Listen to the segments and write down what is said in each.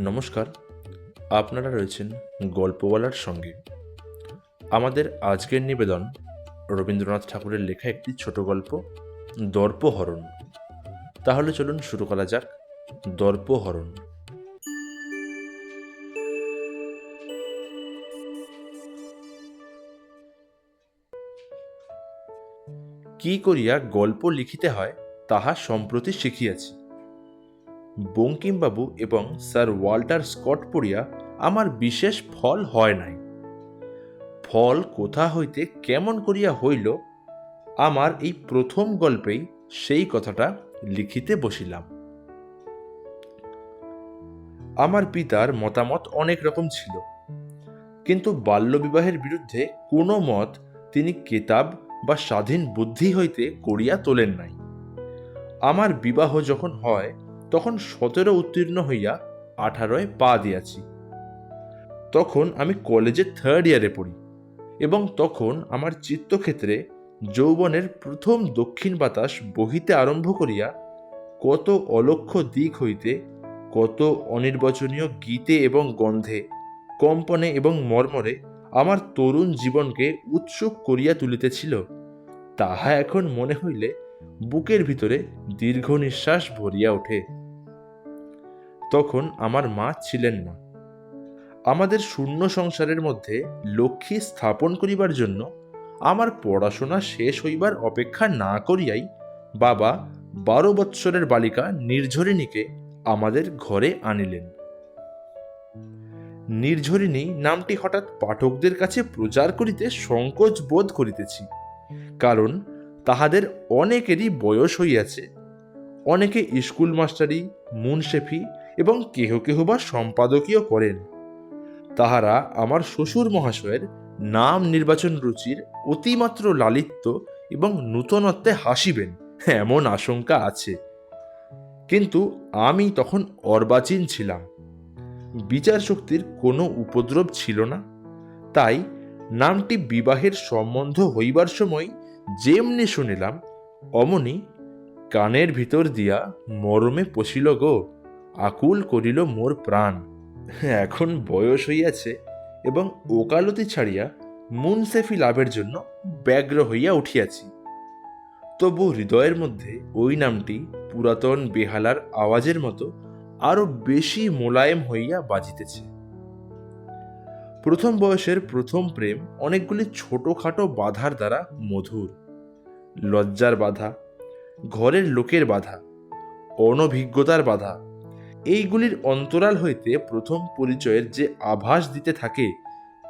নমস্কার, আপনারা রয়েছেন গল্প বলার সঙ্গে। আমাদের আজকের নিবেদন রবীন্দ্রনাথ ঠাকুরের লেখা একটি ছোট গল্প, দর্পহরণ। তাহলে চলুন শুরু করা যাক, দর্পহরণ। কি করিয়া গল্প লিখিতে হয় তাহা সম্প্রতি শিখিয়াছি। বঙ্কিমবাবু এবং স্যার ওয়াল্টার স্কট পড়িয়া আমার বিশেষ ফল হয় নাই। ফল কোথা হইতে কেমন করিয়া হইল, আমার এই প্রথম গল্পেই সেই কথাটা লিখিতে বসিলাম। আমার পিতার মতামত অনেক রকম ছিল, কিন্তু বাল্যবিবাহের বিরুদ্ধে কোনো মত তিনি কেতাব বা স্বাধীন বুদ্ধি হইতে করিয়া তোলেন নাই। আমার বিবাহ যখন হয় তখন সতেরো উত্তীর্ণ হইয়া আঠারোয় পা দিয়াছি। তখন আমি কলেজে থার্ড ইয়ারে পড়ি এবং তখন আমার চিত্তক্ষেত্রে যৌবনের প্রথম দক্ষিণ বাতাস বহিতে আরম্ভ করিয়া কত অলক্ষ্য দিক হইতে, কত অনির্বচনীয় গীতে এবং গন্ধে, কম্পনে এবং মর্মরে আমার তরুণ জীবনকে উৎসুক করিয়া তুলিতেছিল। তাহা এখন মনে হইলে বুকের ভিতরে দীর্ঘ নিঃশ্বাস ভরিয়া ওঠে। তখন আমার মা ছিলেন না। আমাদের শূন্য সংসারের মধ্যে লক্ষ্মী স্থাপন করিবার জন্য আমার পড়াশোনা শেষ হইবার অপেক্ষা না করিয়াই বাবা বারো বৎসরের বালিকা নির্ঝরিণীকে আমাদের ঘরে আনিলেন। নির্ঝরিণী নামটি হঠাৎ পাঠকদের কাছে প্রচার করিতে সংকোচ বোধ করিতেছি, কারণ তাহাদের অনেকেরই বয়স হইয়াছে। অনেকে স্কুল মাস্টারি, মুনশেফি এবং কেহ কেহ বা সম্পাদকীয় করেন। তাহারা আমার শ্বশুর মহাশয়ের নাম নির্বাচন রুচির অতিমাত্র লালিত্য এবং নূতনত্বে হাসিবেন, এমন আশঙ্কা আছে। কিন্তু আমি তখন অর্বাচীন ছিলাম। বিচার শক্তির কোনো উপদ্রব ছিল না। তাই নামটি বিবাহের সম্বন্ধ হইবার সময় যেমনি শুনিলাম, অমনি কানের ভিতর দিয়া মরমে পশিল গো, আকুল করিল মোর প্রাণ। এখন বয়স হইয়াছে এবং ওকালতি ছাড়িয়া মুনসেফি লাভের জন্য ব্যগ্র হইয়া উঠিয়াছি। তবু হৃদয়ের মধ্যে ওই নামটি পুরাতন বেহালার আওয়াজের মতো আরও বেশি মোলায়েম হইয়া বাজিতেছে। প্রথম বয়সের প্রথম প্রেম অনেকগুলি ছোটখাটো বাধার দ্বারা মধুর। লজ্জার বাধা, ঘরের লোকের বাধা, অনভিজ্ঞতার বাধা, এইগুলির অন্তরাল হইতে প্রথম পরিচয়ের যে আভাস দিতে থাকে,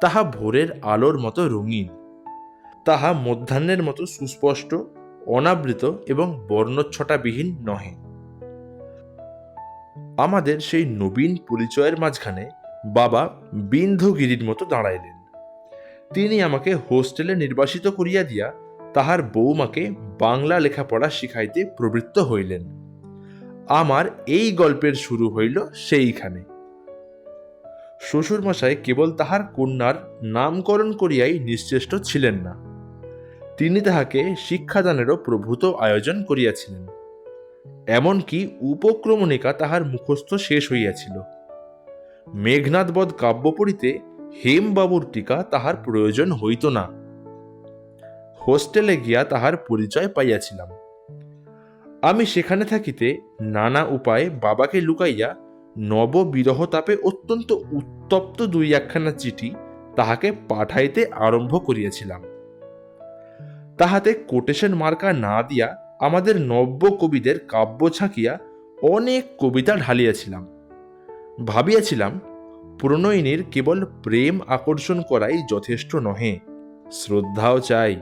তাহা ভোরের আলোর মতো রঙিন। তাহা মধ্যাহ্নের মতো সুস্পষ্ট, অনাবৃত এবং বর্ণচ্ছটাবিহীন নহে। আমাদের সেই নবীন পরিচয়ের মাঝখানে বাবা বিন্ধুগিরির মতো দাঁড়াইলেন। তিনি আমাকে হোস্টেলে নির্বাসিত করিয়া দিয়া তাহার বৌমাকে বাংলা লেখাপড়া শিখাইতে প্রবৃত্ত হইলেন। আমার এই গল্পের শুরু হইল সেইখানে। শ্বশুরমশাই কেবল তাহার কন্যার নামকরণ করিয়াই নিশ্চেষ্ট ছিলেন না। তিনি তাহাকে শিক্ষাদানেরও প্রভূত আয়োজন করিয়াছিলেন। এমনকি উপক্রমণিকা তাহার মুখস্থ শেষ হইয়াছিল। মেঘনাথবধ কাব্য পড়িতে হেমবাবুর টিকা তাহার প্রয়োজন হইত না। হোস্টেলে গিয়া তাহার পরিচয় পাইয়াছিলাম। আমি সেখানে থাকিতে নানা উপায়ে বাবাকে লুকাইয়া নববিরহ তাপে অত্যন্ত উত্তপ্ত দুই একখানা চিঠি তাহাকে পাঠাইতে আরম্ভ করিয়াছিলাম। তাহাতে কোটেশন মার্কা না দিয়া আমাদের নব্য কবিদের কাব্য ছাকিয়া অনেক কবিতা ঢালিয়াছিলাম। ভাবিয়াছিলাম, প্রণয়িনীর কেবল প্রেম আকর্ষণ করাই যথেষ্ট নহে। শ্রদ্ধাও চাই।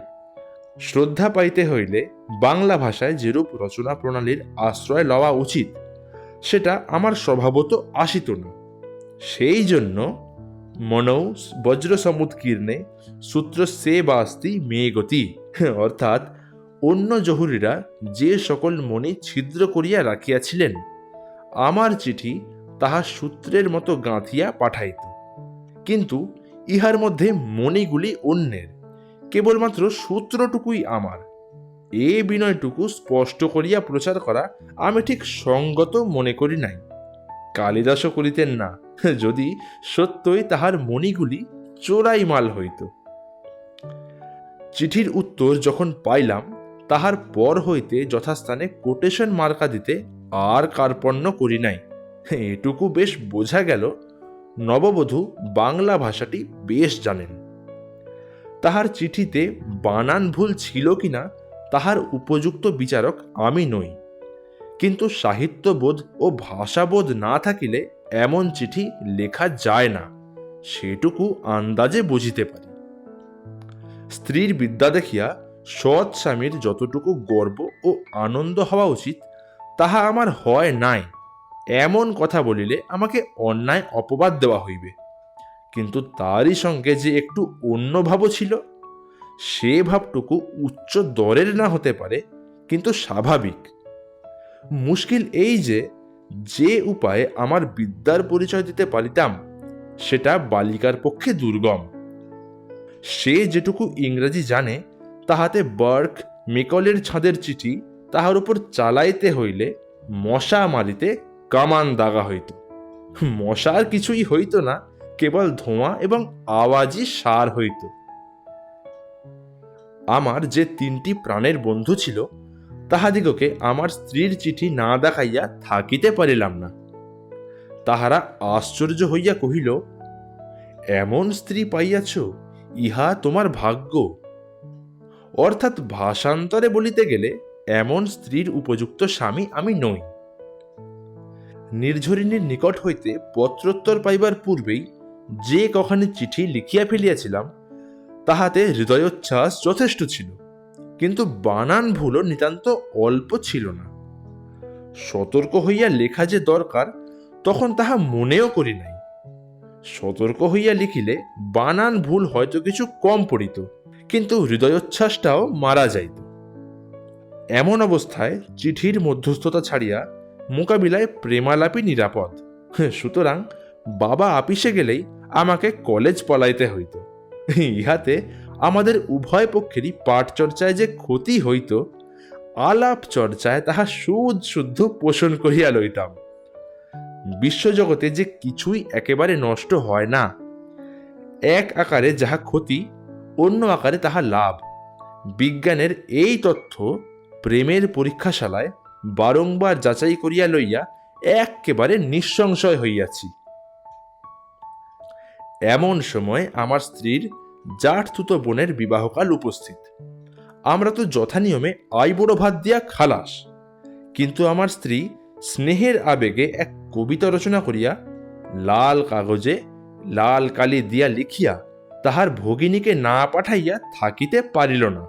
শ্রদ্ধা পাইতে হইলে বাংলা ভাষায় যেরূপ রচনা প্রণালীর আশ্রয় লওয়া উচিত, সেটা আমার স্বভাবত আসিত না। সেই জন্য মনৌ বজ্র সমুৎকীর্ণে সূত্র সে বাস্তি মেয়েগতি অর্থাৎ অন্য জহুরিরা যে সকল মনে ছিদ্র করিয়া রাখিয়াছিলেন, আমার চিঠি তাহা সূত্রের মতো গাঁথিয়া পাঠাইত। কিন্তু ইহার মধ্যে মণিগুলি অন্যের, কেবলমাত্র সূত্রটুকুই আমার। এ বিনয়টুকু স্পষ্ট করিয়া প্রচার করা আমি ঠিক সঙ্গত মনে করি নাই। কালিদাসও করিতেন না, যদি সত্যই তাহার মণিগুলি চোরাই মাল হইত। চিঠির উত্তর যখন পাইলাম, তাহার পর হইতে যথাস্থানে কোটেশন মার্কা দিতে আর কার্পণ্য করি নাই। এটুকু বেশ বোঝা গেল নববধূ বাংলা ভাষাটি বেশ জানেন। তাহার চিঠিতে বানান ভুল ছিল কিনা তাহার উপযুক্ত বিচারক আমি নই। কিন্তু সাহিত্যবোধ ও ভাষাবোধ না থাকিলে এমন চিঠি লেখা যায় না, সেটুকু আন্দাজে বুঝিতে পারি। স্ত্রীর বিদ্যা দেখিয়া সৎ স্বামীর যতটুকু গর্ব ও আনন্দ হওয়া উচিত, তাহা আমার হয় নাই। এমন কথা বলিলে আমাকে অন্যায় অপবাদ দেওয়া হইবে। কিন্তু তারই সঙ্গে যে একটু অন্য ভাবও ছিল, সে ভাবটুকু উচ্চ দরের না হতে পারে, কিন্তু স্বাভাবিক। মুশকিল এই যে যে উপায়ে আমার বিদ্যার পরিচয় দিতে পারিতাম, সেটা বালিকার পক্ষে দুর্গম। সে যেটুকু ইংরেজি জানে, তাহাতে বার্ক মেকলের ছাদের চিঠি তাহার উপর চালাইতে হইলে মশা মারিতে কামান দাগা হইত। মশার কিছুই হইত না, কেবল ধোঁয়া এবং আওয়াজই সার হইত। আমার যে তিনটি প্রাণের বন্ধু ছিল, তাহাদিগকে আমার স্ত্রীর চিঠি না দেখাইয়া থাকিতে পারিলাম না। তাহারা আশ্চর্য হইয়া কহিল, এমন স্ত্রী পাইয়াছ, ইহা তোমার ভাগ্য। অর্থাৎ ভাষান্তরে বলিতে গেলে, এমন স্ত্রীর উপযুক্ত স্বামী আমি নই। নির্ঝরিণীর নিকট হইতে পত্রোত্তর পাইবার পূর্বেই যে কখানি চিঠি লিখিয়া ফেলিয়াছিলাম, তাহাতে হৃদয়োচ্ছ্বাস যথেষ্ট ছিল, কিন্তু বানান ভুলও নিতান্ত অল্প ছিল না। সতর্ক হইয়া লেখা যে দরকার, তখন তাহা মনেও করি নাই। সতর্ক হইয়া লিখিলে বানান ভুল হয়তো কিছু কম পড়িত, কিন্তু হৃদয়োচ্ছ্বাসটাও মারা যাইত। এমন অবস্থায় চিঠির মধ্যস্থতা ছাড়িয়া মোকাবিলায় প্রেমালাপই নিরাপদ। সুতরাং বাবা আপিসে গেলেই আমাকে কলেজ পলাইতে হইত। ইহাতে আমাদের উভয় পক্ষেরই পাঠ চর্চায় যে ক্ষতি হইত আলাপ চর্চায় তাহা সুদ শুদ্ধ পোষণ করিয়া লইতাম। বিশ্বজগতে যে কিছুই একেবারে নষ্ট হয় না, এক আকারে যাহা ক্ষতি, অন্য আকারে তাহা লাভ। বিজ্ঞানের এই তথ্য প্রেমের পরীক্ষাশালায় বারংবার যাচাই করিয়া লইয়া একেবারে নিঃসংশয় হইয়াছি। এমন সময় আমার স্ত্রীর জাঠতুতো বোনের বিবাহকাল উপস্থিত। আমরা তো যথানিয়মে আইবুড়ো ভাত দিয়া খালাস, কিন্তু আমার স্ত্রী স্নেহের আবেগে এক কবিতা রচনা করিয়া লাল কাগজে লাল কালি দিয়া লিখিয়া তাহার ভগিনীকে না পাঠাইয়া থাকিতে পারিল না।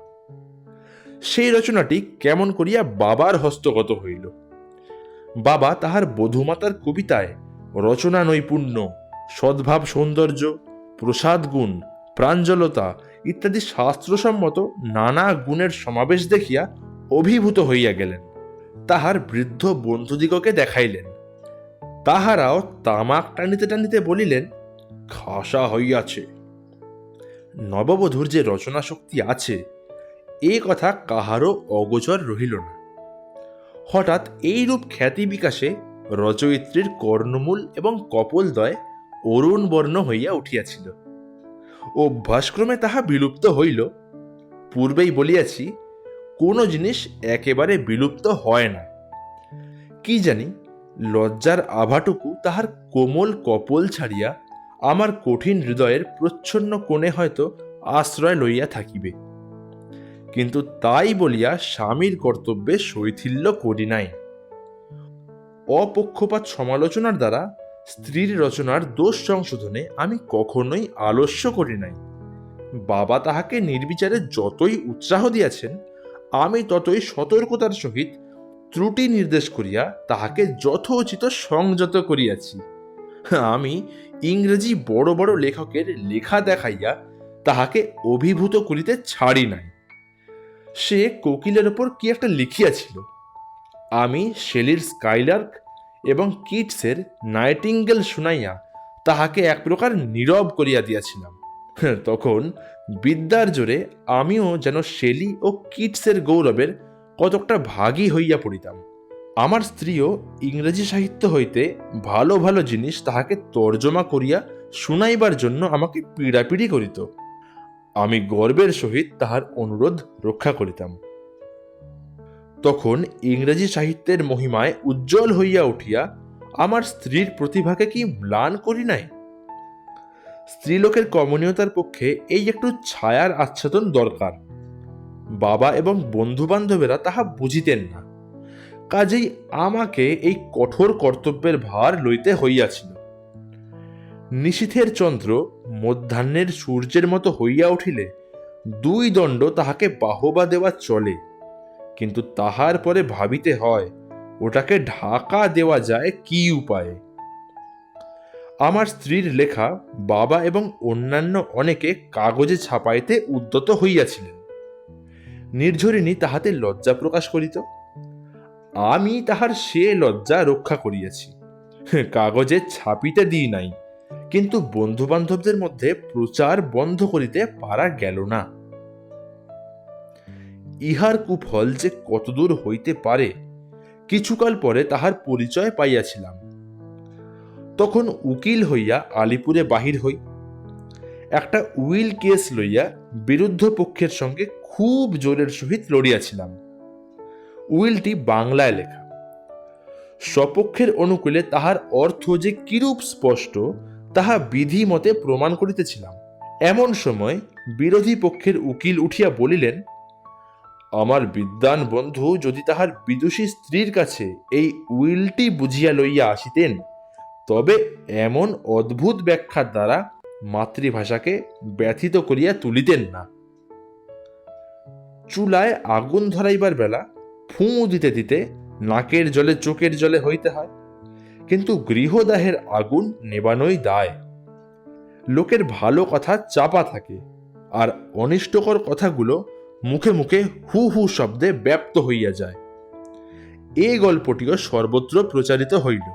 সেই রচনাটি কেমন করিয়া বাবার হস্তগত হইল। বাবা তাহার বধুমাতার কবিতায় রচনা নৈপুণ্য সদ্ভাব সৌন্দর্য, প্রসাদ গুণ, প্রাঞ্জলতা ইত্যাদি শাস্ত্রসম্মত নানা গুণের সমাবেশ দেখিয়া অভিভূত হইয়া গেলেন। তাহার বৃদ্ধ বন্ধুদিগকে দেখাইলেন। তাহারাও তামাক টানিতে টানিতে বলিলেন, খাসা হইয়াছে। নববধূর যে রচনা শক্তি আছে এ কথা কাহারও অগোচর রহিল না। হঠাৎ এইরূপ খ্যাতি বিকাশে রচয়িত্রীর কর্ণমূল এবং কপলদয় অরুণ বর্ণ হইয়া উঠিয়াছিল। অভ্যাসক্রমে তাহা বিলুপ্ত হইল। পূর্বেই বলিয়াছি, কোনো জিনিস একেবারে বিলুপ্ত হয় না। কি জানি, লজ্জার আভাটুকু তাহার কোমল কপল ছাড়িয়া আমার কঠিন হৃদয়ের প্রচ্ছন্ন কোণে হয়তো আশ্রয় লইয়া থাকিবে। কিন্তু তাই বলিয়া স্বামীর কর্তব্যে শৈথিল্য করি নাই। অপক্ষপাত সমালোচনার দ্বারা স্ত্রীর রচনার দোষ সংশোধনে আমি কখনোই আলস্য করি নাই। বাবা তাহাকে নির্বিচারে যতই উৎসাহ দিয়াছেন, আমি ততই সতর্কতার সহিত ত্রুটি নির্দেশ করিয়া তাহাকে যথোচিত সংযত করিয়াছি। আমি ইংরেজি বড় বড় লেখকের লেখা দেখাইয়া তাহাকে অভিভূত করিতে ছাড়ি নাই। সে কোকিলের ওপর কি একটা লিখিয়াছিল? আমি শেলির স্কাইলার্ক এবং কিটসের নাইটিঙ্গেল শুনাইয়া তাহাকে এক প্রকার নীরব করিয়া দিয়াছিলাম। তখন বিদ্যার জোরে আমিও যেন শেলি ও কিটসের গৌরবের কতকটা ভাগী হইয়া পড়িতাম। আমার স্ত্রীও ইংরেজি সাহিত্য হইতে ভালো ভালো জিনিস তাহাকে তর্জমা করিয়া শুনাইবার জন্য আমাকে পীড়াপিড়ি করিত। আমি গর্বের সহিত তাহার অনুরোধ রক্ষা করিতাম। তখন ইংরেজি সাহিত্যের মহিমায় উজ্জ্বল হইয়া উঠিয়া আমার স্ত্রীর প্রতিভাকে কি ম্লান করি নাই? স্ত্রীলোকের কমনীয়তার পক্ষে এই একটু ছায়ার আচ্ছাদন দরকার। বাবা এবং বন্ধু বান্ধবেরা তাহা বুঝিতেন না। কাজেই আমাকে এই কঠোর কর্তব্যের ভার লইতে হইয়াছিল। নিশীথের চন্দ্র মধ্যাহ্নের সূর্যের মতো হইয়া উঠিলে দুই দণ্ড তাহাকে বাহবা দেওয়া চলে। কিন্তু তাহার পরে ভাবিতে হয়, ওটাকে ঢাকা দেওয়া যায় কি উপায়ে? আমার স্ত্রীর লেখা বাবা এবং অন্যান্য অনেকে কাগজে ছাপাইতে উদ্যত হইয়াছিলেন। নির্ঝরিণী তাহাতে লজ্জা প্রকাশ করিত। আমি তাহার সে লজ্জা রক্ষা করিয়াছি। কাগজে ছাপিতে দিই নাই। কিন্তু বন্ধু বান্ধবদের মধ্যে প্রচার বন্ধ করিতে পারা গেল না। ইহার কুফল যে কতদূর হইতে পারে, কিছুকাল পরে তাহার পরিচয় পাইয়াছিলাম। তখন উকিল হইয়া আলিপুরে বাহির হই, একটা উইল কেস লইয়া বিরুদ্ধ পক্ষের সঙ্গে খুব জোরের সহিত লড়িয়াছিলাম। উইলটি বাংলায় লেখা, স্বপক্ষের অনুকূলে তাহার অর্থ যে কিরূপ স্পষ্ট তাহা বিধি মতে প্রমাণ করিতেছিলাম। এমন সময় বিরোধী পক্ষের উকিল উঠিয়া বলিলেন, আমার বিদ্বান বন্ধু, যদি তাহার বিদুষী স্ত্রীর কাছে এই উইলটি বুঝিয়া লইয়া আসিতেন, তবে এমন অদ্ভুত ব্যাখ্যার দ্বারা মাতৃভাষাকে ব্যথিত করিয়া তুলিতেন না। চুলায় আগুন ধরাইবার বেলা ফুঁ দিতে দিতে নাকের জলে, চোখের জলে হইতে হয়। কিন্তু গৃহদাহের আগুন নেবানোই দায়। লোকের ভালো কথা চাপা থাকে, আর অনিষ্টকর কথাগুলো মুখে মুখে হু হু শব্দে ব্যপ্ত হইয়া যায়। এই গল্পটিও সর্বত্র প্রচারিত হইল।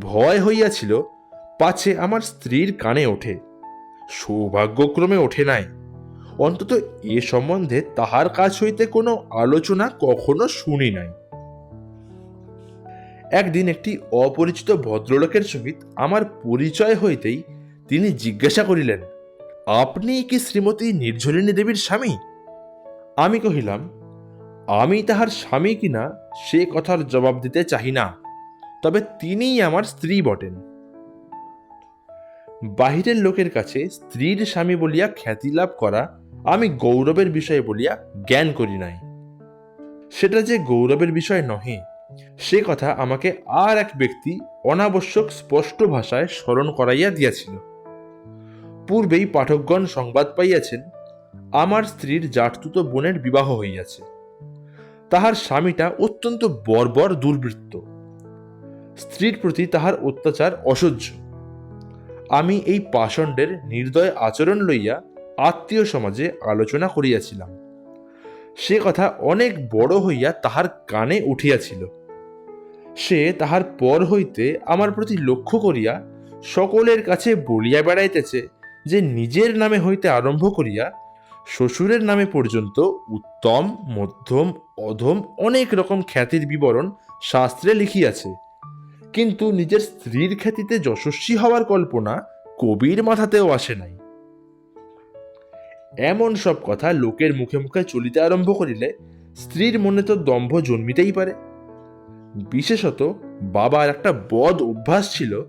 ভয় হইয়াছিল, পাছে আমার স্ত্রীর কানে ওঠে। সৌভাগ্যক্রমে ওঠে নাই। অন্তত এ সম্বন্ধে তাহার কাছ হইতে কোনো আলোচনা কখনো শুনি নাই। একদিন একটি অপরিচিত ভদ্রলোকের সহিত আমার পরিচয় হইতেই তিনি জিজ্ঞাসা করিলেন, আপনি কি শ্রীমতী নির্ঝরিণী দেবীর স্বামী? আমি কহিলাম, আমি তাহার স্বামী কিনা সে কথার জবাব দিতে চাহি না, তবে তিনিই আমার স্ত্রী বটেন। বাহিরের লোকের কাছে স্ত্রীর স্বামী বলিয়া খ্যাতি লাভ করা আমি গৌরবের বিষয় বলিয়া জ্ঞান করি নাই। সেটা যে গৌরবের বিষয় নহে সে কথা আমাকে আর এক ব্যক্তি অনাবশ্যক স্পষ্ট ভাষায় স্মরণ করাইয়া দিয়াছিল। পূর্বেই পাঠকগণ সংবাদ পাইয়াছেন, আমার স্ত্রীর জাটতুত বোনের বিবাহ হইয়াছে। তাহার স্বামীটা অত্যন্ত বর্বর দুর্বৃত্ত। স্ত্রীর প্রতি তাহার অত্যাচার অসহ্য। আমি এই পাষণ্ডের নির্দয় আচরণ লইয়া আত্মীয় সমাজে আলোচনা করিয়াছিলাম। সে কথা অনেক বড় হইয়া তাহার কানে উঠিয়াছিল। সে তাহার পর হইতে আমার প্রতি লক্ষ্য করিয়া সকলের কাছে বলিয়া বেড়াইতেছে যে নিজের নামে হইতে আরম্ভ করিয়া শ্বশুরের নামে পর্যন্ত উত্তম, মধ্যম, অধম অনেক রকম খ্যাতির বিবরণ শাস্ত্রে লিখিয়াছে। কিন্তু নিজের স্ত্রীর খ্যাতিতে যশস্বী হওয়ার কল্পনা কবির মাথাতেও আসে নাই। এমন সব কথা লোকের মুখে মুখে চলিতে আরম্ভ করিলে স্ত্রীর মনে তো দম্ভ জন্মিতেই পারে। বিশেষত বাবার একটা বদ অভ্যাস ছিল,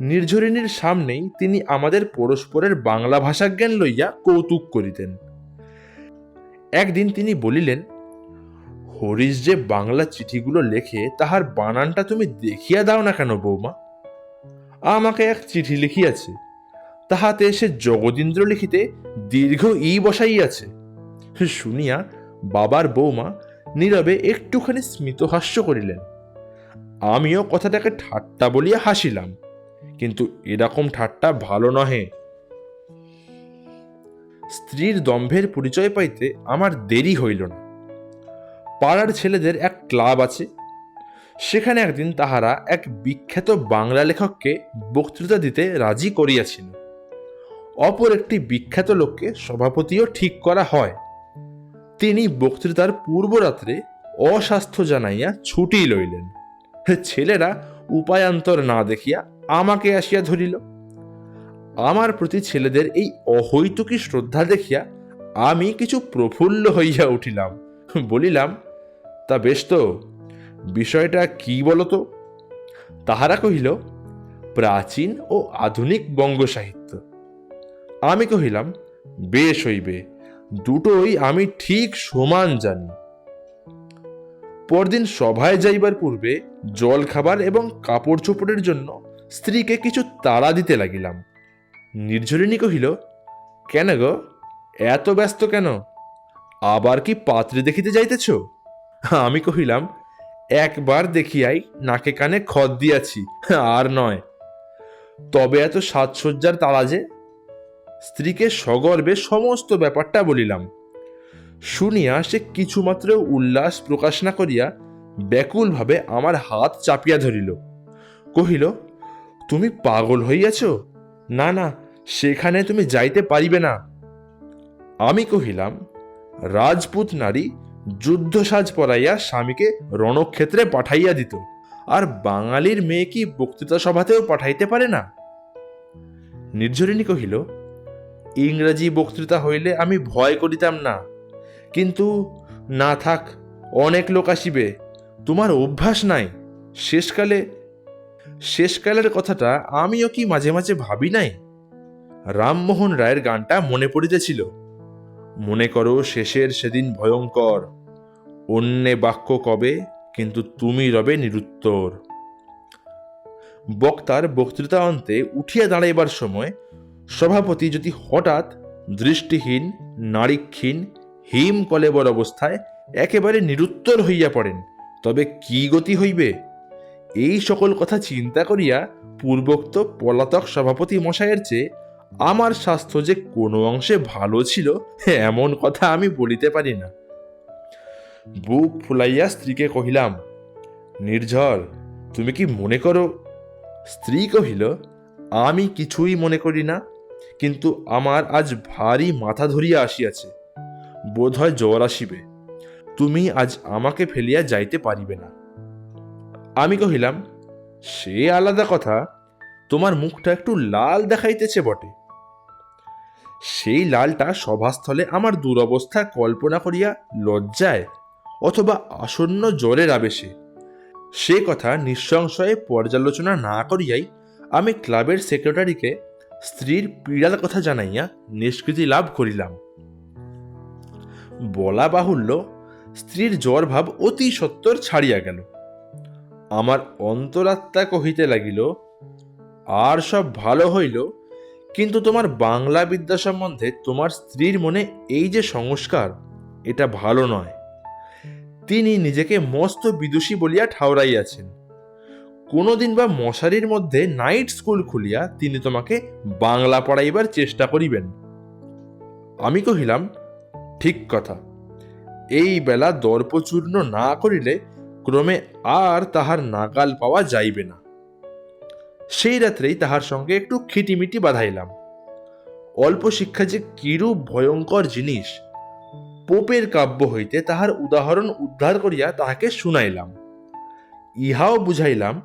নির্ঝরিণীর সামনেই তিনি আমাদের পরস্পরের বাংলা ভাষা জ্ঞান লইয়া কৌতুক করিতেন। একদিন তিনি বলিলেন, হরিশ যে বাংলা চিঠিগুলো লেখে, তাহার বানানটা তুমি দেখিয়া দাও না কেন বৌমা? আমাকে এক চিঠি লিখিয়াছে, তাহাতে সে জগদীন্দ্র লিখিতে দীর্ঘ ই বসাইয়াছে। শুনিয়া বাবার বৌমা নীরবে একটুখানি স্মিতহাস্য করিলেন। আমিও কথাটাকে ঠাট্টা বলিয়া হাসিলাম, কিন্তু এরকম ঠাট্টা ভালো নহে। স্ত্রীর দম্ভের পরিচয় পাইতে আমার দেরি হইল না। পাড়ার ছেলেদের এক ক্লাব আছে, সেখানে একদিন তাহারা এক বিখ্যাত বাংলা লেখককে বক্তৃতা দিতে রাজি করিয়াছিল। অপর একটি বিখ্যাত লোককে সভাপতিও ঠিক করা হয়। তিনি বক্তৃতার পূর্বরাত্রে অস্বাস্থ্য জানাইয়া ছুটি লইলেন। ছেলেরা, উপায়ান্তর না দেখিয়া আমাকে আসিয়া ধরিল। আমার প্রতি ছেলেদের এই অহৈতুকী শ্রদ্ধা দেখিয়া আমি কিছু প্রফুল্ল হইয়া উঠিলাম। বলিলাম, তা বেশ তো, বিষয়টা কি বলতো? তাহারা কহিল, প্রাচীন ও আধুনিক বঙ্গ সাহিত্য আমি কহিলাম, বেশ হইবে। দুটোই আমি ঠিক সমান জানি। পরদিন সভায় যাইবার পূর্বে জল খাবার এবং কাপড় চোপড়ের জন্য স্ত্রীকে কিছু তাড়া দিতে লাগিলাম। নির্ঝরিণী কহিল, কেন গো? এত ব্যস্ত কেন? আবার কি পাত্রে দেখিতে যাইতেছ? আমি কহিলাম, একবার দেখিয়াই নাকে কানে খদ দিয়াছি, আর নয়। তবে এত সাজসজ্জার তাড়া যে স্ত্রীকে সগর্বে সমস্ত ব্যাপারটা বলিলাম। শুনিয়া সে কিছুমাত্র উল্লাস প্রকাশ না করিয়া ব্যাকুলভাবে আমার হাত চাপিয়া ধরিল। কহিল, তুমি পাগল হইয়াছ? না না, সেখানে তুমি যাইতে পারিবে না। আমি কহিলাম, রাজপুত নারী যুদ্ধ সাজ পরাইয়া স্বামীকে রণক্ষেত্রে পাঠাইয়া দিত, আর বাঙালির মেয়ে কি বক্তৃতা সভাতেও পাঠাইতে পারে না? নির্ঝরিণী কহিল ইংরাজি বক্তৃতা হইলে আমি ভয় করিতাম না। কিন্তু না থাক, অনেক লোক আসিবে। তোমার অভ্যাস নাই। শেষকালে, শেষকালের কথাটা আমিও কি মাঝে মাঝে ভাবি নাই? রামমোহন রায়ের গানটা মনে পড়িতেছিল। মনে করো শেষের সেদিন ভয়ঙ্কর। অন্যে বাক্য কবে, কিন্তু তুমি রবে নিরুত্তর। বক্তার বক্তৃতা অন্তে উঠিয়া দাঁড়াইবার সময় সভাপতি যদি হঠাৎ দৃষ্টিহীন, নারীক্ষীণ, হিম কলেবর অবস্থায় একেবারে নিরুত্তর হইয়া পড়েন, তবে কি গতি হইবে? এই সকল কথা চিন্তা করিয়া পূর্বোক্ত পলাতক সভাপতি মশাইয়ের চেয়ে আমার স্বাস্থ্য যে কোনো অংশে ভালো ছিল, এমন কথা আমি বলিতে পারি না। বুক ফুলাইয়া স্ত্রীকে কহিলাম, নির্ঝর, তুমি কি মনে করো? স্ত্রী কহিল, আমি কিছুই মনে করি না। কিন্তু আমার আজ ভারী মাথা ধরিয়া আসিয়াছে। বোধ হয় জ্বর আসিবে। তুমি আজ আমাকে ফেলিয়া যাইতে পারিবে না। আমি কহিলাম, সে আলাদা কথা, তোমার মুখটা একটু লাল দেখাইতেছে বটে। সেই লালটা সভাস্থলে আমার দুরবস্থা কল্পনা করিয়া লজ্জায় অথবা আসন্ন জ্বরের আবেশে, সে কথা নিঃসংশয়ে পর্যালোচনা না করিয়াই আমি ক্লাবের সেক্রেটারিকে স্ত্রীর পীড়ার কথা জানাইয়া নিষ্কৃতি লাভ করিলাম। বলা বাহুল্য, স্ত্রীর জ্বর ভাব অতি সত্তর ছাড়িয়া গেল। আমার অন্তরাত্মা কহিতে লাগিল, আর সব ভালো হইল, কিন্তু তোমার বাংলা বিদ্যা সম্বন্ধে তোমার স্ত্রীর মনে এই যে সংস্কার, এটা ভালো নয়। তিনি নিজেকে মস্ত বিদুষী বলিয়া ঠাউরাইয়াছেন কোনোদিন বা মশারির মধ্যে নাইট স্কুল খুলিয়া তিনি তোমাকে বাংলা পড়াইবার চেষ্টা করিবেন। আমি কহিলাম, ঠিক কথা। এই বেলা দর্পচূর্ণ না করিলে ক্রমে আর তাহার নাগাল পাওয়া যাইবে না। সেই রাত্রেই তাহার সঙ্গে একটু খিটিমিটি বাঁধাইলাম। অল্প শিক্ষা যে কিরূপ ভয়ঙ্কর জিনিস, পোপের কাব্য হইতে তাহার উদাহরণ উদ্ধার করিয়া তাহাকে শুনাইলাম। ইহাও বুঝাইলাম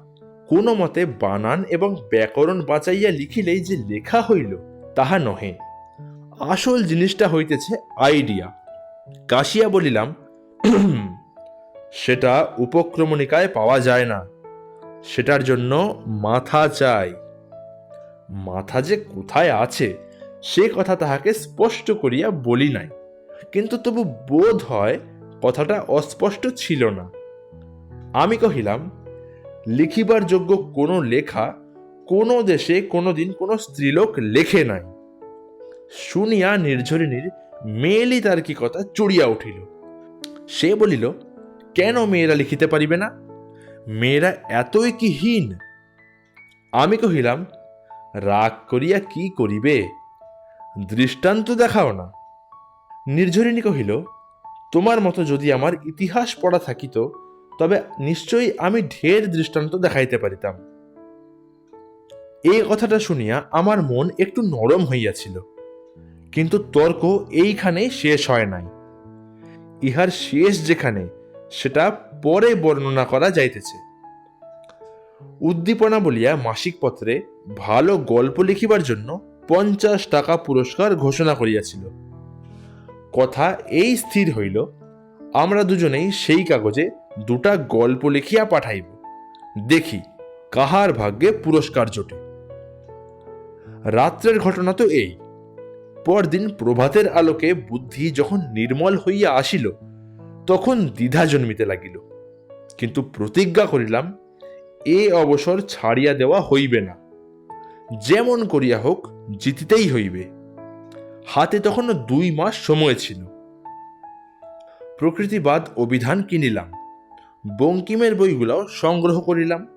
কোনো মতে বানান এবং ব্যাকরণ বাঁচাইয়া লিখিলেই যে লেখা হইল, তাহা নহে। আসল জিনিসটা হইতেছে আইডিয়া। কাশিয়া বলিলাম সেটা উপক্রমণিকায় পাওয়া যায় না। সেটার জন্য মাথা চাই। মাথা যে কোথায় আছে, সে কথা তাহাকে স্পষ্ট করিয়া বলি নাই। কিন্তু তবু বোধ হয় কথাটা অস্পষ্ট ছিল না। আমি কহিলাম লিখিবার যোগ্য কোনো লেখা কোনো দেশে কোনোদিন কোনো স্ত্রীলোক লেখে নাই। শুনিয়া নির্ঝরিণীর মেয়েলি তার কি কথা চড়িয়া উঠিল। সে বলিল, কেন মেয়েরা লিখিতে পারিবে না? মেয়েরা এতই কি হীন? আমি কহিলাম, রাগ করিয়া কি করিবে? দৃষ্টান্ত দেখাও না। নির্ঝরিণী কহিল, তোমার মতো যদি আমার ইতিহাস পড়া থাকিত তবে নিশ্চয়ই আমি ঢের দৃষ্টান্ত দেখাইতে পারিতাম। এই কথাটা শুনিয়া আমার মন একটু নরম হইয়াছিল, কিন্তু তর্ক এইখানেই শেষ হয় নাই। ইহার শেষ যেখানে, সেটা পরে বর্ণনা করা যাইতেছে। উদ্দীপনা বলিয়া মাসিক পত্রে ভালো গল্প লিখিবার জন্য পঞ্চাশ টাকা পুরস্কার ঘোষণা করিয়াছিল। কথা এই স্থির হইল আমরা দুজনেই সেই কাগজে দুটা গল্প লিখিয়া পাঠাইব। দেখি কাহার ভাগ্যে পুরস্কার জোটে। রাত্রের ঘটনা তো এই। পরদিন প্রভাতের আলোকে বুদ্ধি যখন নির্মল হইয়া আসিল, তখন দ্বিধা জন্মিতে লাগিল। কিন্তু প্রতিজ্ঞা করিলাম, এ অবসর ছাড়িয়া দেওয়া হইবে না। যেমন করিয়া হোক, জিতিতেই হইবে। হাতে তখনও দুই মাস সময় ছিল। প্রকৃতিবাদ অভিধান কিনিলাম বঙ্কিমের বইগুলাও সংগ্রহ করিলাম।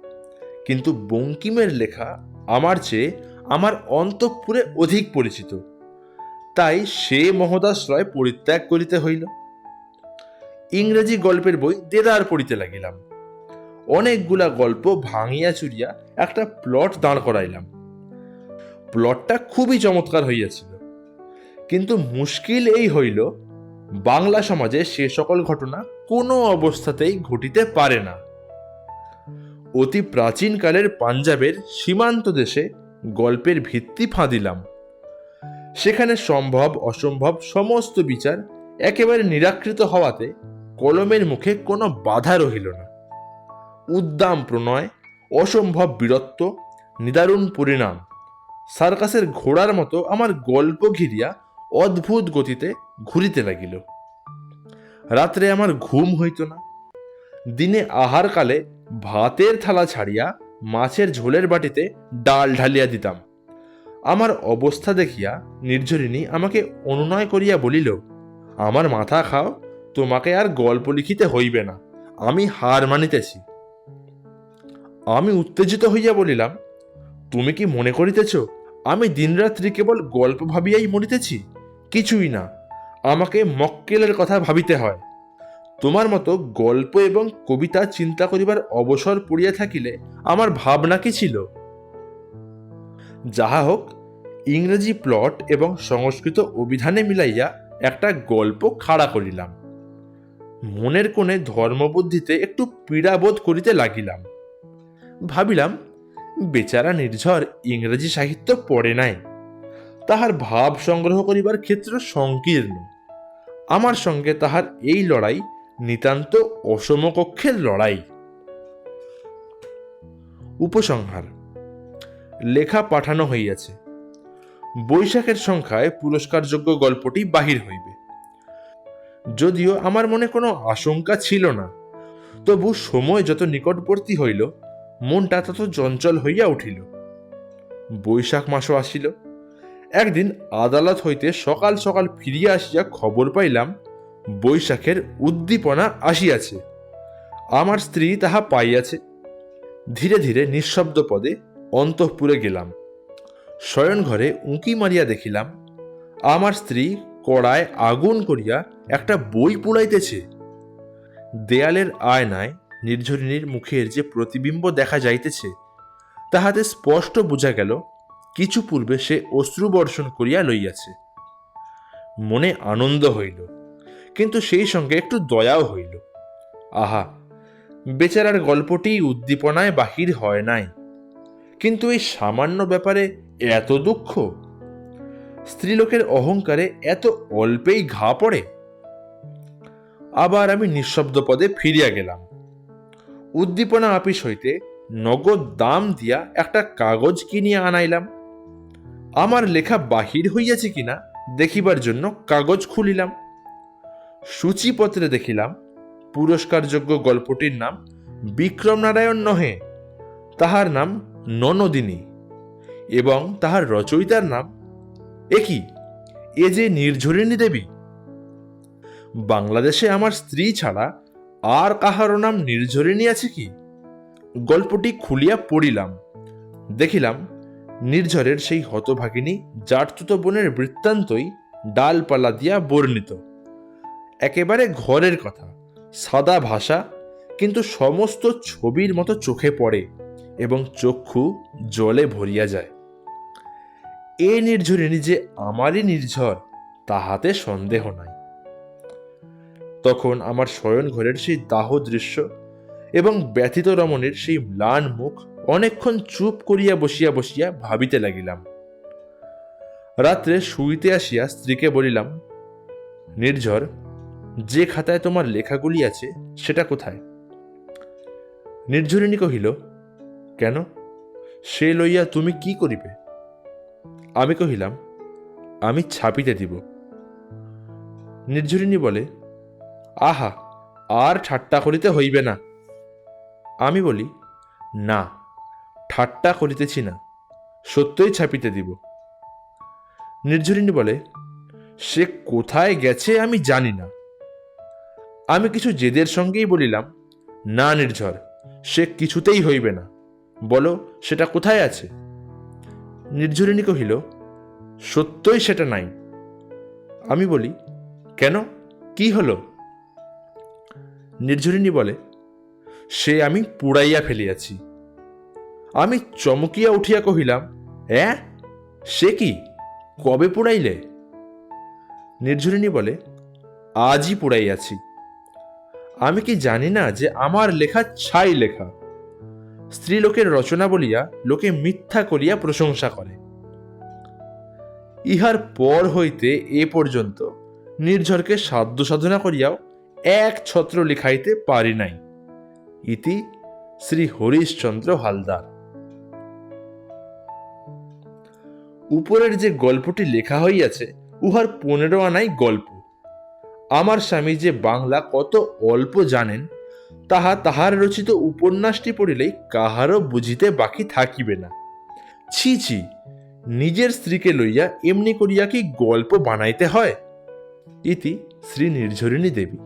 কিন্তু বঙ্কিমের লেখা আমার চেয়ে আমার অন্তঃপুরে অধিক পরিচিত। তাই সে মহদাশ্রয় পরিত্যাগ করিতে হইল। ইংরেজি গল্পের বই দেদার পড়িতে লাগিলাম। অনেকগুলা গল্প ভাঙিয়া চুরিয়া একটা প্লট দাঁড় করাইলাম। প্লটটা খুবই চমৎকার হইয়াছিল। কিন্তু মুশকিল এই হইল বাংলা সমাজে সে সকল ঘটনা কোনো অবস্থাতেই ঘটিতে পারে না। অতি প্রাচীনকালের পাঞ্জাবের সীমান্ত দেশে গল্পের ভিত্তি ফাঁদিলাম। সেখানে সম্ভব, অসম্ভব সমস্ত বিচার একেবারে নিরাকৃত হওয়াতে কলমের মুখে কোনো বাধা রহিল না। উদ্দাম প্রণয়, অসম্ভব বীরত্ব, নিদারুণ পরিণাম, সার্কাসের ঘোড়ার মতো আমার গল্প ঘিরিয়া অদ্ভুত গতিতে ঘুরিতে লাগিল। রাত্রে আমার ঘুম হইত না। দিনে আহার কালে ভাতের থালা ছাড়িয়া মাছের ঝোলের বাটিতে ডাল ঢালিয়া দিতাম। আমার অবস্থা দেখিয়া নির্ঝরিণী আমাকে অনুনয় করিয়া বলিল, আমার মাথা খাও, তোমাকে আর গল্প লিখিতে হইবে না, আমি হার মানিতেছি। আমি উত্তেজিত হইয়া বলিলাম, তুমি কি মনে করিতেছ, আমি দিনরাত্রি কেবল গল্প ভাবিয়াই মরিতেছি? কিছুই না। আমাকে মক্কেলের কথা ভাবিতে হয়। তোমার মতো গল্প এবং কবিতা চিন্তা করিবার অবসর পড়িয়া থাকিলে আমার ভাবনা কি ছিল? যাহা হোক, ইংরেজি প্লট এবং সংস্কৃত অভিধানে মিলাইয়া একটা গল্প খাড়া করিলাম। মনের কোণে ধর্মবুদ্ধিতে একটু পীড়াবোধ করিতে লাগিলাম। ভাবিলাম, বেচারা নির্ঝর ইংরেজি সাহিত্য পড়ে নাই। তাহার ভাব সংগ্রহ করিবার ক্ষেত্র সংকীর্ণ। আমার সঙ্গে তাহার এই লড়াই নিতান্ত অসমকক্ষের লড়াই। উপসংহার। লেখা পাঠানো হইয়াছে। বৈশাখের সংখ্যায় পুরস্কারযোগ্য গল্পটি বাহির হইবে। যদিও আমার মনে কোনো আশঙ্কা ছিল না, তবু সময় যত নিকটবর্তী হইল, মনটা তত চঞ্চল হইয়া উঠিল। বৈশাখ মাসও আসিল। একদিন আদালত হইতে সকাল সকাল ফিরিয়া আসিয়া খবর পাইলাম, বৈশাখের উদ্দীপনা আসিয়াছে। আমার স্ত্রী তাহা পাইয়াছে। ধীরে ধীরে নিঃশব্দ পদে অন্তঃপুরে গেলাম। শয়ন ঘরে উঁকি মারিয়া দেখিলাম, আমার স্ত্রী কড়ায় আগুন করিয়া একটা বই পুড়াইতেছে। দেয়ালের আয়নায় নির্ঝরিণীর মুখের যে প্রতিবিম্ব দেখা যাইতেছে, তাহাতে স্পষ্ট বোঝা গেল কিছু পূর্বে সে অশ্রুবর্ষণ করিয়া লইয়াছে। মনে আনন্দ হইল, কিন্তু সেই সঙ্গে একটু দয়াও হইল। আহা, বেচারার গল্পটি উদ্দীপনায় বাহির হয় নাই, কিন্তু এই সামান্য ব্যাপারে এত দুঃখ? স্ত্রীলোকের অহংকারে এত অল্পেই ঘা পড়ে? আবার আমি নিঃশব্দ পদে ফিরিয়া গেলাম। উদ্দীপনা আপিস হইতে নগদ দাম দিয়া একটা কাগজ কিনিয়া আনাইলাম। আমার লেখা বাহির হইয়াছে কিনা দেখিবার জন্য কাগজ খুলিলাম। সূচিপত্রে দেখিলাম, পুরস্কারযোগ্য গল্পটির নাম বিক্রম নারায়ণ নহে, তাহার নাম ননদিনী এবং তাহার রচয়িতার নাম একই, এ যে নির্ঝরিণী দেবী। বাংলাদেশে আমার স্ত্রী ছাড়া আর কাহারও নাম নির্ঝরিণী আছে কি? গল্পটি খুলিয়া পড়িলাম, দেখিলাম নির্ঝরের সেই হতভাগিনী জাটতুত বোনের বৃত্তান্তই ডালপালা দিয়া বর্ণিত। একেবারে ঘরের কথা, সাদা ভাষা, কিন্তু সমস্ত ছবির মতো চোখে পড়ে এবং চক্ষু জলে ভরিয়া যায়। এ নির্ঝরিণী যে আমারই নির্ঝর, তাহাতে সন্দেহ নাই। তখন আমার শয়ন ঘরের সেই দাহ দৃশ্য এবং ব্যথিত রমণীর সেই ম্লান মুখ অনেকক্ষণ চুপ করিয়া বসিয়া বসিয়া ভাবিতে লাগিলাম। রাত্রে শুইতে আসিয়া স্ত্রীকে বলিলাম, নির্ঝর, যে খাতায় তোমার লেখাগুলি আছে, সেটা কোথায়? নির্ঝরিণী কহিল, কেন? সে লইয়া তুমি কি করিবে? আমি কহিলাম, আমি ছাপিতে দিব। নির্ঝরিণী বলে, আহা, আর ঠাট্টা করিতে হইবে না। আমি বলি, না ঠাট্টা করিতেছি না, সত্যই ছাপিতে দিব। নির্ঝরিণী বলে, সে কোথায় গেছে আমি জানি না। আমি কিছু জেদের সঙ্গেই বলিলাম, না নির্ঝর, সে কিছুতেই হইবে না। বলো, সেটা কোথায় আছে? নির্ঝরিণী কহিল, সত্যই সেটা নাই। আমি বলি, কেন? কি হলো? নির্ঝরিণী বলে, সে আমি পুড়াইয়া ফেলিয়াছি। আমি চমকিয়া উঠিয়া কহিলাম হ্যাঁ সে কি? কবে পুড়াইলে? নির্ঝরিণী বলে, আজই পুড়াইয়াছি। আমি কি জানি না যে আমার লেখা ছাই লেখা? স্ত্রীলোকের রচনা বলিয়া লোকে মিথ্যা করিয়া প্রশংসা করে। ইহার পর হইতে এ পর্যন্ত নির্ঝরকে সাধ্য সাধনা করিয়াও এক ছত্র লিখাইতে পারি নাই। ইতি শ্রী হরিশচন্দ্র হালদার। উপরের যে গল্পটি লেখা হইয়াছে, উহার পনেরো আনাই গল্প। আমার স্বামী যে বাংলা কত অল্প জানেন, তাহা তাহার রচিত উপন্যাসটি পড়িলেই কাহারও বুঝিতে বাকি থাকিবে না। ছি ছি, নিজের স্ত্রীকে লইয়া এমনি করিয়া কি গল্প বানাইতে হয়? ইতি শ্রী নির্ঝরিণী দেবী।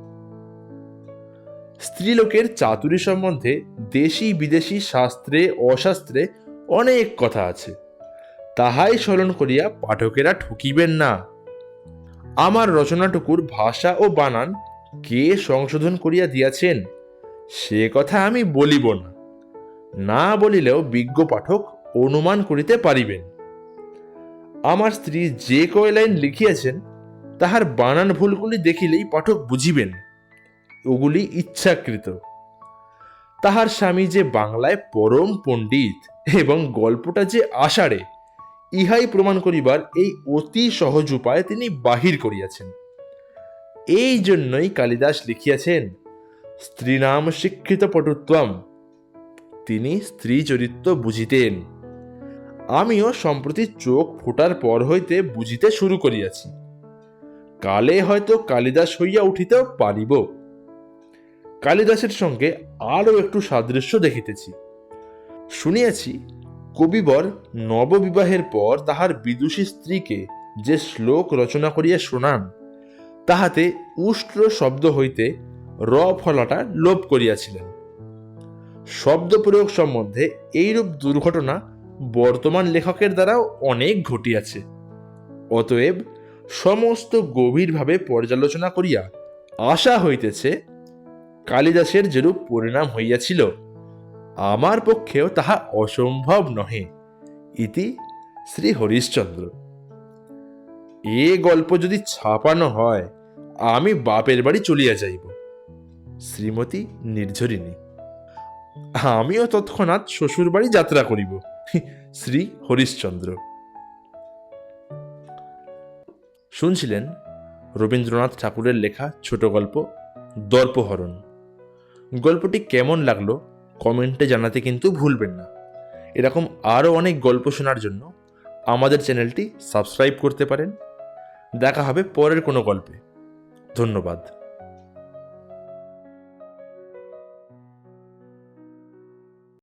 স্ত্রীলোকের চাতুরি সম্বন্ধে দেশি বিদেশি শাস্ত্রে, অশাস্ত্রে অনেক কথা আছে। তাহাই স্মরণ করিয়া পাঠকেরা ঠকিবেন না। আমার রচনাটুকুর ভাষা ও বানান কে সংশোধন করিয়া দিয়াছেন, সে কথা আমি বলিব না। না বলিলেও বিজ্ঞ পাঠক অনুমান করিতে পারিবেন। আমার স্ত্রী যে কয় লাইন লিখিয়াছেন, তাহার বানান ভুলগুলি দেখিলেই পাঠক বুঝিবেন। ওগুলি ইচ্ছাকৃত। তাহার স্বামী যে বাংলায় পরম পণ্ডিত এবং গল্পটা যে আষাঢ়ে ইহাই প্রমাণ করিবার এই অতি সহজ উপায় তিনি বাহির করিয়াছেন। এই জন্যই কালিদাস লিখিয়াছেন, স্ত্রীনাম শিক্ষিত পটুত্বম, তিনি স্ত্রী চরিত্র বুঝিতেন। আমিও সম্প্রতি চোখ ফোটার পর হইতে বুঝিতে শুরু করিয়াছি। কালে হয়তো কালিদাস হইয়া উঠিতেও পারিব। কালিদাসের সঙ্গে আরও একটু সাদৃশ্য দেখিতেছি। শুনিয়াছি কবিবর নববিবাহের পর তাহার বিদুষী স্ত্রীকে যে শ্লোক রচনা করিয়া শোনান, তাহাতে উষ্ট্র শব্দ হইতে র ফলাটা লোপ করিয়াছিলেন। শব্দ প্রয়োগ সম্বন্ধে এইরূপ দুর্ঘটনা বর্তমান লেখকের দ্বারাও অনেক ঘটিয়াছে। অতএব সমস্ত গভীরভাবে পর্যালোচনা করিয়া আশা হইতেছে, কালিদাসের যেরূপ পরিণাম হইয়াছিল আমার পক্ষেও তাহা অসম্ভব নহে। ইতি শ্রী হরিশ্চন্দ্র। এ গল্প যদি ছাপানো হয়, আমি বাপের বাড়ি চলিয়া যাইব। শ্রীমতী নির্ঝরিণী। আমিও তৎক্ষণাৎ শ্বশুর বাড়ি যাত্রা করিব। শ্রী হরিশ্চন্দ্র। শুনছিলেন রবীন্দ্রনাথ ঠাকুরের লেখা ছোট গল্প দর্পহরণ। গল্পটি কেমন লাগল কমেন্টে জানাতে কিন্তু ভুলবেন না। এরকম আরও অনেক গল্প শোনার জন্য আমাদের চ্যানেলটি সাবস্ক্রাইব করতে পারেন। দেখা হবে পরের কোনো গল্পে। ধন্যবাদ।